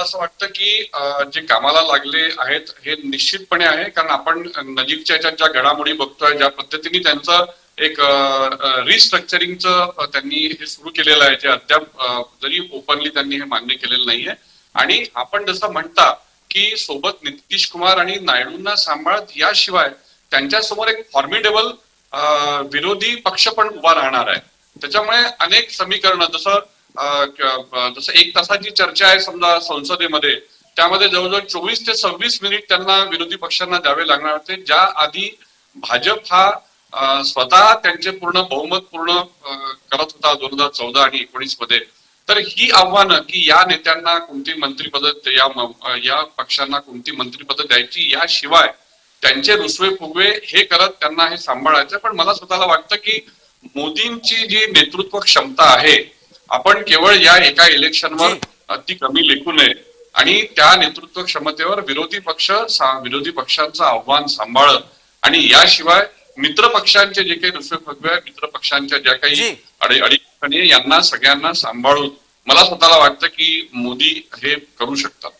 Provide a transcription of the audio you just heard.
असं वाटतं की जे कामाला लागले आहेत हे निश्चितपणे आहे. कारण आपण नजीकच्या याच्यात ज्या घडामोडी बघतोय ज्या पद्धतीने त्यांचं एक रिस्ट्रक्चरिंगचं त्यांनी हे सुरू केलेलं आहे. जे अद्याप जरी ओपनली त्यांनी हे मान्य केलेलं नाहीये. आणि आपण जसं म्हणता की सोबत नितीश कुमार आणि नायडूंना सांभाळत याशिवाय त्यांच्यासमोर एक फॉर्मिडेबल विरोधी पक्ष पण उभा राहणार आहे. त्याच्यामुळे अनेक समीकरणं जसं जसं एक तासाची चर्चा आहे समजा संसदेमध्ये त्यामध्ये जवळजवळ चोवीस ते सव्वीस मिनिट त्यांना विरोधी पक्षांना द्यावे लागणार होते. ज्या आधी भाजप हा स्वतः त्यांचे पूर्ण बहुमत पूर्ण करत होता दोन हजार चौदा आणि एकोणीसमध्ये. तर ही आव्हानं की या नेत्यांना कोणती मंत्रिपद या या पक्षांना कोणती मंत्रिपद द्यायची याशिवाय त्यांचे रुसवे फुगवे हे करत त्यांना हे सांभाळायचं पण मला स्वतःला वाटतं की मोदींची जी नेतृत्व क्षमता आहे आपण केवळ या एका इलेक्शनवर ती कमी लेखू नये. आणि त्या नेतृत्व क्षमतेवर विरोधी पक्ष विरोधी पक्षांचं आव्हान सांभाळत आणि याशिवाय मित्र पक्षांचे जे काही रुसवे फुगवे मित्र पक्षांच्या ज्या काही अडीअडचणी यांना सगळ्यांना सांभाळून मला स्वतःला वाटतं की मोदी हे करू शकतात.